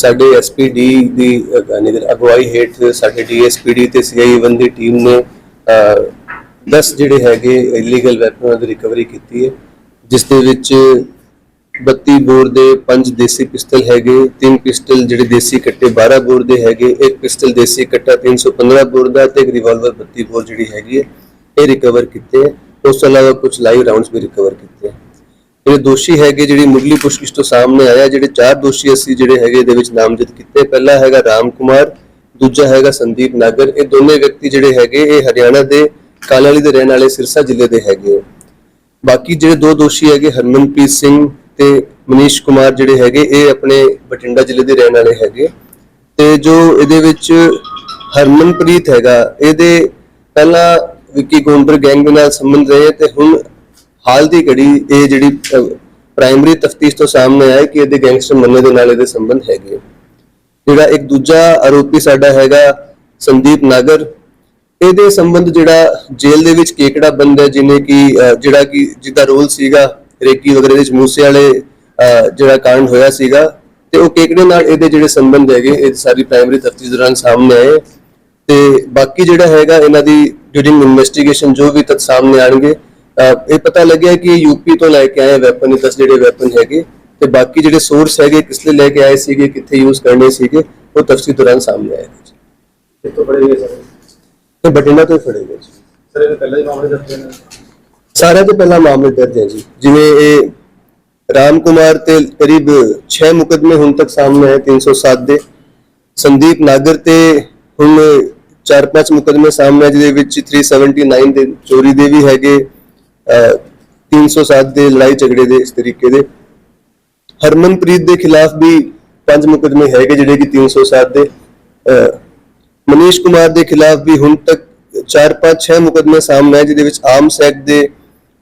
ਸਾਡੇ ਐਸਪੀਡੀ ਦੀ ਨਿਗਰ- ਅਗਵਾਈ ਹੇਠ ਸਾਡੇ ਡੀਐਸਪੀਡੀ ਤੇ ਸੀਆਈ1 ਦੀ ਟੀਮ ਨੇ 10 ਜਿਹੜੇ ਹੈਗੇ ਇਲੀਗਲ ਵੈਪਨਾਂ ਦੀ ਰਿਕਵਰੀ ਕੀਤੀ ਹੈ, ਜਿਸ ਦੇ ਵਿੱਚ 32 ਬੋਰ ਦੇ 5 ਦੇਸੀ ਪਿਸਟਲ ਹੈਗੇ, ਤਿੰਨ ਪਿਸਟਲ ਜਿਹੜੇ ਦੇਸੀ ਕੱਟੇ 12 ਬੋਰ ਦੇ ਹੈਗੇ, ਇੱਕ ਪਿਸਟਲ ਦੇਸੀ ਕੱਟਾ 315 ਬੋਰ ਦਾ ਤੇ ਇੱਕ ਰਿਵਾਲਵਰ 32 ਬੋਰ ਜਿਹੜੀ ਹੈਗੀ ਹੈ, ਇਹ ਰਿਕਵਰ ਕੀਤੇ ਹੈ। ਉਸ ਤੋਂ ਇਲਾਵਾ ਕੁਝ ਲਾਈਵ ਰਾਉਂਡਸ ਵੀ ਰਿਕਵਰ ਕੀਤੇ ਹੈ। ਜਿਹੜੇ ਦੋਸ਼ੀ ਹੈਗੇ ਜਿਹੜੀ ਮੁੱਢਲੀ ਪੁੱਛਗਿੱਛ ਤੋਂ ਸਾਹਮਣੇ ਆਇਆ, ਜਿਹੜੇ ਚਾਰ ਦੋਸ਼ੀ ਅਸੀਂ ਜਿਹੜੇ ਹੈਗੇ ਇਹਦੇ ਵਿੱਚ ਨਾਮਜ਼ਦ ਕੀਤੇ ਪਹਿਲਾ ਹੈਗਾ ਰਾਮ ਕੁਮਾਰ, ਦੂਜਾ ਹੈਗਾ ਸੰਦੀਪ ਨਾਗਰ ਇਹ ਦੋਨੇ ਵਿਅਕਤੀ ਜਿਹੜੇ ਹੈਗੇ, ਇਹ ਹਰਿਆਣਾ ਦੇ ਕਾਲਾਲੀ ਦੇ ਰਹਿਣ ਵਾਲੇ ਸਿਰਸਾ ਜ਼ਿਲ੍ਹੇ ਦੇ ਹੈਗੇ ਹੈ। ਬਾਕੀ ਜਿਹੜੇ ਦੋ ਦੋਸ਼ੀ ਹੈਗੇ, ਹਰਮਨਪ੍ਰੀਤ ਸਿੰਘ ਤੇ ਮਨੀਸ਼ ਕੁਮਾਰ ਜਿਹੜੇ ਹੈਗੇ, ਇਹ ਆਪਣੇ ਬਠਿੰਡਾ ਜ਼ਿਲ੍ਹੇ ਦੇ ਰਹਿਣ ਵਾਲੇ ਹੈਗੇ ਤੇ ਜੋ ਇਹਦੇ ਵਿੱਚ ਹਰਮਨਪ੍ਰੀਤ ਹੈਗਾ, ਇਹਦੇ ਪਹਿਲਾਂ ਵਿੱਕੀ ਗੋਂਡਰ ਗੈਂਗ ਦੇ ਨਾਲ ਸੰਬੰਧ ਰਹੇ ਤੇ ਹੁਣ ਹਾਲ ਦੀ ਘੜੀ ਇਹ ਜਿਹੜੀ ਪ੍ਰਾਇਮਰੀ ਤਫਤੀਸ਼ ਤੋਂ ਸਾਹਮਣੇ ਆਇਆ ਕਿ ਇਹਦੇ ਗੈਂਗਸਟਰ ਮੰਨੇ ਦੇ ਨਾਲ ਇਹਦੇ ਸੰਬੰਧ ਹੈਗੇ ਜਿਹੜਾ ਇੱਕ ਦੂਜਾ ਆਰੋਪੀ ਸਾਡਾ ਹੈਗਾ ਸੰਦੀਪ ਨਾਗਰ, ਇਹਦੇ ਸੰਬੰਧ ਜਿਹੜਾ ਜੇਲ੍ਹ ਦੇ ਵਿੱਚ ਕੇਕੜਾ ਬੰਦਾ ਹੈ ਕਿ ਜਿਹੜਾ ਕਿ ਜਿਹਦਾ ਰੋਲ ਸੀਗਾ ਰੇਕੀ ਵਗੈਰਾ ਦੇ ਵਿੱਚ ਮੂਸੇ ਵਾਲੇ ਜਿਹੜਾ ਕਾਂਡ ਹੋਇਆ ਸੀਗਾ, ਤੇ ਉਹ ਕੇਕੜੇ ਨਾਲ ਇਹਦੇ ਜਿਹੜੇ ਸੰਬੰਧ ਹੈਗੇ, ਇਹ ਸਾਰੀ ਪ੍ਰਾਇਮਰੀ ਤਫਤੀਸ਼ ਦੌਰਾਨ ਸਾਹਮਣੇ ਆਏ। ਤੇ ਬਾਕੀ ਜਿਹੜਾ ਹੈਗਾ, ਇਹਨਾਂ ਦੀ ਡਿਊਰਿੰਗ ਇਨਵੈਸਟੀਗੇਸ਼ਨ ਜੋ ਵੀ ਤੱਕ ਸਾਹਮਣੇ ਆਣਗੇ ਇਹ ਪਤਾ ਲੱਗਿਆ ਕਿ ਯੂਪੀ ਤੋਂ ਲੈ ਕੇ ਆਏ ਵੈਪਨ 10 ਜਿਹੜੇ ਵੈਪਨ ਹੈਗੇ ਤੇ ਬਾਕੀ ਜਿਹੜੇ ਸੋਰਸ ਹੈਗੇ ਕਿਸ ਲਈ ਲੈ ਕੇ ਆਏ ਸੀਗੇ ਕਿੱਥੇ ਯੂਜ਼ ਕਰਨੇ ਸੀਗੇ ਉਹ ਤਫਤੀਸ਼ ਦੌਰਾਨ ਸਾਹਮਣੇ ਆਏਗਾ ਜੀ। ਕਿੱਥੋਂ ਫੜੇ ਗਏ ਤੇ ਬਠਿੰਡਾ ਤੋਂ ਹੀ ਫੜੇ ਗਏ ਸਰ ਇਹ ਪਹਿਲਾਂ ਹੀ ਮਾਮਲੇ ਦੱਸਦੇ ਨੇ? ਸਾਰਿਆਂ ਤੋਂ ਪਹਿਲਾਂ ਮਾਮਲੇ ਦਰਜ ਹੈ ਜੀ। ਜਿਵੇਂ ਇਹ ਰਾਮ ਕੁਮਾਰ ਤੇ ਕਰੀਬ 6 ਮੁਕਦਮੇ ਹੁਣ ਤੱਕ ਸਾਹਮਣੇ ਆਏ 307 ਦੇ। ਸੰਦੀਪ ਨਾਗਰ ਤੇ ਹੁਣ 4-5 ਮੁਕਦਮੇ ਸਾਹਮਣੇ ਆਏ ਜਿਹਦੇ ਵਿੱਚ 379 ਦੇ ਚੋਰੀ ਦੇ ਵੀ ਹੈਗੇ। 307 ਦੇ ਲੜਾਈ ਝਗੜੇ ਦੇ ਇਸ ਤਰੀਕੇ ਦੇ। ਹਰਮਨਪ੍ਰੀਤ ਦੇ ਖਿਲਾਫ ਵੀ ਪੰਜ ਮੁਕਦਮੇ ਹੈਗੇ ਜਿਹੜੇ ਕਿ 307 ਦੇ। ਮਨੀਸ਼ ਕੁਮਾਰ ਦੇ ਖਿਲਾਫ ਵੀ ਹੁਣ ਤੱਕ 4-5 6 ਮੁਕਦਮੇ ਸਾਹਮਣੇ ਆਏ ਜਿਹਦੇ ਵਿੱਚ ਆਰਮਸ ਐਕਟ ਦੇ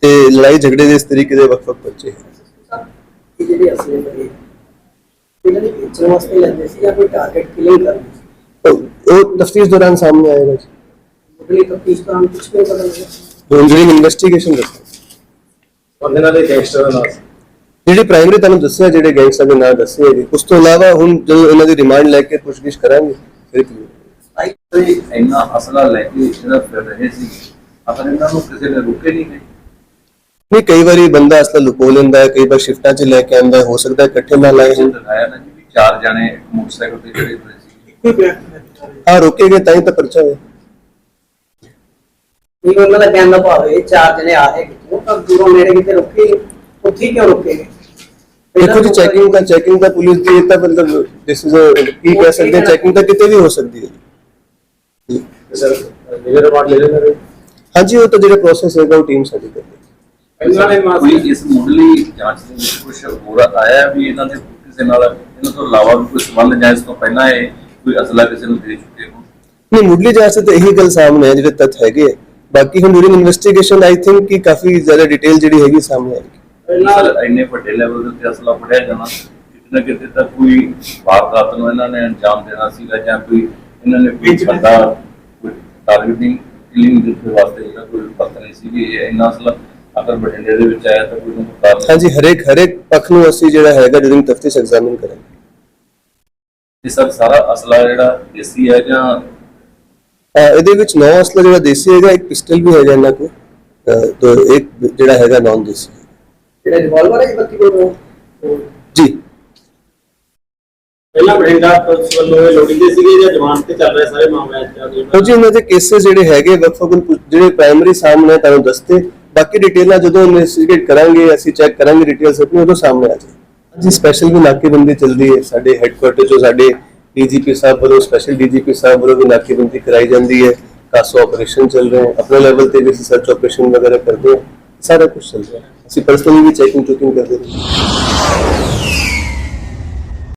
ਤੇ ਲੜਾਈ ਝਗੜੇ ਦੇ ਇਸ ਤਰੀਕੇ ਦੇ ਵੱਖ-ਵੱਖ ਬੱਚੇ ਹੈ ਇਹ ਜਿਹੜੇ ਅਸਲੇ ਬਣੇ ਇਹਨਾਂ ਦੀ ਵੇਚਣ ਵਾਸਤੇ ਲੈਂਦੇ ਸੀ ਜਾਂ ਕੋਈ ਟਾਰਗੇਟ ਕਿਲਿੰਗ ਕਰਨੀ ਸੀ? ਉਹ- ਤਫਤੀਸ਼ ਦੌਰਾਨ ਸਾਹਮਣੇ ਆਏਗਾ ਜੀ। ਮੁੱਢਲੀ ਤਫਤੀਸ਼ ਦੌਰਾਨ ਕੁਝ ਨਹੀਂ ਪਤਾ ਲੱਗਿਆ। ਹੁਣ ਜਿਹੜੀ ਇਨਵੈਸਟੀਗੇਸ਼ਨ ਦੱਸੋ। ਬੰਦੇ ਨਾਲ ਦੇ ਗੈਂਗਸਟਰ ਦਾ ਨਾਮ ਜਿਹੜੀ ਪ੍ਰਾਇਮਰੀ ਤੁਹਾਨੂੰ ਦੱਸਿਆ ਜਿਹੜੇ ਗੈਂਗਸਟਰ ਦੇ ਨਾਂ ਦੱਸੇ ਹੈਗੇ ਉਸ ਤੋਂ ਇਲਾਵਾ ਹੁਣ ਜਦੋਂ ਇਹਨਾਂ ਦੀ ਰਿਮਾਂਡ ਲੈ ਕੇ ਪੁੱਛਗਿੱਛ ਕਰਾਂਗੇ ਫਿਰ clear ਤੇ ਇੰਨਾ ਅਸਲਾ ਲੈ ਕੇ ਜਿਹੜਾ ਫਿਰ ਰਹੇ ਸੀ ਅਸਲ ਇਹਨਾਂ ਨੂੰ ਕਿਸੇ ਨੇ ਰੁਕੇ ਨਹੀਂ ਗਏ। ਨਹੀਂ ਕਈ ਵਾਰੀ ਬੰਦਾ ਅਸਲ ਲੁਕੋ ਲੈਂਦਾ ਹੈ ਕਈ ਵਾਰ ਸ਼ਿਫਟਾਂ 'ਚ ਲੈ ਕੇ ਆਉਂਦਾ ਹੈ, ਸਕਦਾ ਹੈ ਇਕੱਠੇ ਨਾਲ ਆਏ ਇਹ ਹੋਣ। ਦਿਖਾਇਆ ਨਾ ਜੀ ਵੀ ਚਾਰ ਜਣੇ ਮੋਟਰਸਾਈਕਲ ਤੇ ਹੋਏ ਸੀ। ਕੋਈ ਵਿਅਕਤੀ ਨਹੀਂ ਹਾਂ ਰੋਕੇਗੇ ਤਾਂ ਹੀ ਤਾਂ ਪਰਚਾ ਹੋਇਆ। ਇਹ ਉਹਨਾਂ ਦਾ ਕਹਿਣ ਦਾ ਭਾਵ ਹੈ ਚਾਰ ਜਣੇ ਆ ਰਹੇ ਕਿਤੋਂ ਤਾਂ ਦੂਰੋਂ ਨੇੜੇ ਕਿਤੇ ਰੁਕੇ ਉੱਥੇ ਹੀ ਕਿਉਂ ਰੁਕੇਗੇ ਦੇਖੋ ਜੀ ਚੈਕਿੰਗ ਤਾਂ ਚੈਕਿੰਗ ਤਾਂ ਪੁਲਿਸ ਦੀ ਇਹ ਤਾਂ ਮਤਲਬ ਦਿਸ ਇਜ਼ ਕੀ ਕਹਿ ਸਕਦੇ ਚੈਕਿੰਗ ਤਾਂ ਕਿਤੇ ਵੀ ਹੋ ਸਕਦੀ ਹੈ ਜੀ। ਸਰ ਜਿਹੜੇ ਰਿਮਾਂਡ ਲੈ ਲੈਣੇ ਹਾਂਜੀ ਉਹ ਤਾਂ ਜਿਹੜਾ ਪ੍ਰੋਸੈਸ ਹੈਗਾ ਉਹ ਟੀਮ ਸਾਡੀ ਕਰਦੀ ਹੈ। ਇਹਨਾਂ ਨੇ ਕੋਈ ਇਸ ਮੁੱਢਲੀ ਜਾਂਚ ਦੇ ਵਿੱਚ ਕੁਝ ਹੋਰ ਆਇਆ ਵੀ ਇਹਨਾਂ ਦੇ ਕਿਸੇ ਨਾਲ ਇਹਨਾਂ ਤੋਂ ਇਲਾਵਾ ਵੀ ਕੋਈ ਸੰਬੰਧ ਜਾਂ ਇਸ ਤੋਂ ਪਹਿਲਾਂ ਇਹ ਕੋਈ ਅਸਲਾ ਕਿਸੇ ਨੂੰ ਦੇ ਚੁੱਕੇ ਹੋ ਨਹੀਂ ਮੁੱਢਲੀ ਜਾਂਚ ਤਾਂ ਇਹੀ ਗੱਲ ਸਾਹਮਣੇ ਹੈ ਜਿਹੜੇ ਤੱਥ ਹੈਗੇ। ਬਾਕੀ ਹੁਣ ਡੂਰਿੰਗ ਇਨਵੈਸਟੀਗੇਸ਼ਨ ਆਈ ਥਿੰਕ ਕਿ ਕਾਫੀ ਜ਼ਿਆਦਾ ਡਿਟੇਲ ਜਿਹੜੀ ਹੈਗੀ ਸਾਹਮਣੇ ਆਏਗੀ। ਸਰ ਇੰਨੇ ਵੱਡੇ ਲੈਵਲ ਦੇ ਉੱਤੇ ਅਸਲਾ ਫੜਿਆ ਜਾਣਾ ਕਿਤੇ ਨਾ ਕਿਤੇ ਤਾਂ ਕੋਈ ਵਾਰਦਾਤ ਨੂੰ ਇਹਨਾਂ ਨੇ ਅੰਜਾਮ ਦੇਣਾ ਸੀਗਾ ਜਾਂ ਕੋਈ ਇਹਨਾਂ ਨੇ ਕੋਈ ਵੱਡਾ ਕੋਈ ਟਾਰਗੇਟਿੰਗ ਕਿਲਿੰਗ ਦੇ ਵਾਸਤੇ ਜਿਹੜਾ ਕੋਈ ਪਤਾ ਨਹੀਂ ਸੀ ਇਹ ਇੰਨਾ ਅਸਲਾ ਅਗਰ ਬਠਿੰਡੇ ਦੇ ਵਿੱਚ ਆਇਆ ਤਾਂ ਕੋਈ ਨੂੰ ਕਾਰਨ ਹਾਂਜੀ ਹਰੇਕ ਹਰੇਕ ਪੱਖ ਨੂੰ ਅਸੀਂ ਜਿਹੜਾ ਹੈਗਾ ਡੂਰਿੰਗ ਤਫਤੀਸ਼ ਐਗਜ਼ਾਮਿਨ ਕਰਾਂਗੇ। ਇਹ ਸਰ ਸਾਰਾ ਅਸਲਾ ਜਿਹੜਾ ਦੇਸੀ ਹੈ ਜਾਂ ਇਹਦੇ ਵਿੱਚ ਨੌ ਅਸਲਾ ਜਿਹੜਾ ਦੇਸੀ ਹੈਗਾ ਇੱਕ ਪਿਸਟਲ ਵੀ ਹੈਗਾ ਇਹਨਾਂ ਕੋਲ ਤੋਂ ਇੱਕ ਜਿਹੜਾ ਹੈਗਾ ਨਾਨ ਦੇਸੀ ਜਿਹੜੇ ਰਿਵਾਲਵਰ ਹੈ 32 ਕੋਲ ਜੀ। ਪਹਿਲਾਂ ਬਠਿੰਡਾ ਪੁਲਿਸ ਵੱਲੋਂ ਇਹ ਲੋੜੀਂਦੇ ਸੀਗੇ ਜਾਂ ਜਵਾਨ ਤੇ ਚੱਲ ਰਹੇ ਸਾਰੇ ਮਾਮਲੇ ਅੱਜ ਜੀ ਇਹਨਾਂ ਦੇ ਕੇसेस ਜਿਹੜੇ ਹੈਗੇ ਪੁ- ਜਿਹੜੇ ਪ੍ਰਾਇਮਰੀ ਸਾਹਮਣੇ ਤੁਹਾਨੂੰ ਦੱਸਤੇ। ਬਾਕੀ ਡਿਟੇਲਾਂ ਜਦੋਂ ਇਨਵੈਸਟੀਗੇਟ ਕਰਾਂਗੇ ਅਸੀਂ ਚੈੱਕ ਕਰਾਂਗੇ ਡਿਟੇਲਸ ਆਪਣੀ ਉਦੋਂ ਸਾਹਮਣੇ ਆ ਜਾਏ ਜੀ ਸਪੈਸ਼ਲ ਵੀ ਨਾਕੇਬੰਦੀ ਚੱਲਦੀ ਹੈ ਸਾਡੇ ਹੈੱਡਕੁਆਰਟਰ ਜੋ ਸਾਡੇ ਡੀਜੀਪੀ ਸਾਹਿਬ ਵੱਲੋਂ ਸਪੈਸ਼ਲ ਡੀਜੀਪੀ ਸਾਹਿਬ ਵੱਲੋਂ ਵੀ ਨਾਕੇਬੰਦੀ ਕਰਾਈ ਜਾਂਦੀ ਹੈ। ਕਾਸੋ ਆਪਰੇਸ਼ਨ ਚੱਲ ਰਹੇ ਹੈ। ਆਪਣੇ ਲੈਵਲ ਤੇ ਵੀ ਅਸੀਂ ਸਰਚ ਆਪਰੇਸ਼ਨ ਵਗੈਰह ਕਰਦੇ ਹਾਂ। ਸਾਰਾ ਕੁਝ ਚੱਲ ਰਿਹਾ ਅਸੀਂ ਪਰਸਨਲੀ ਵੀ ਚੈਕਿੰਗ ਚੁਕਿੰਗ ਕਰਦੇ ਹਾਂ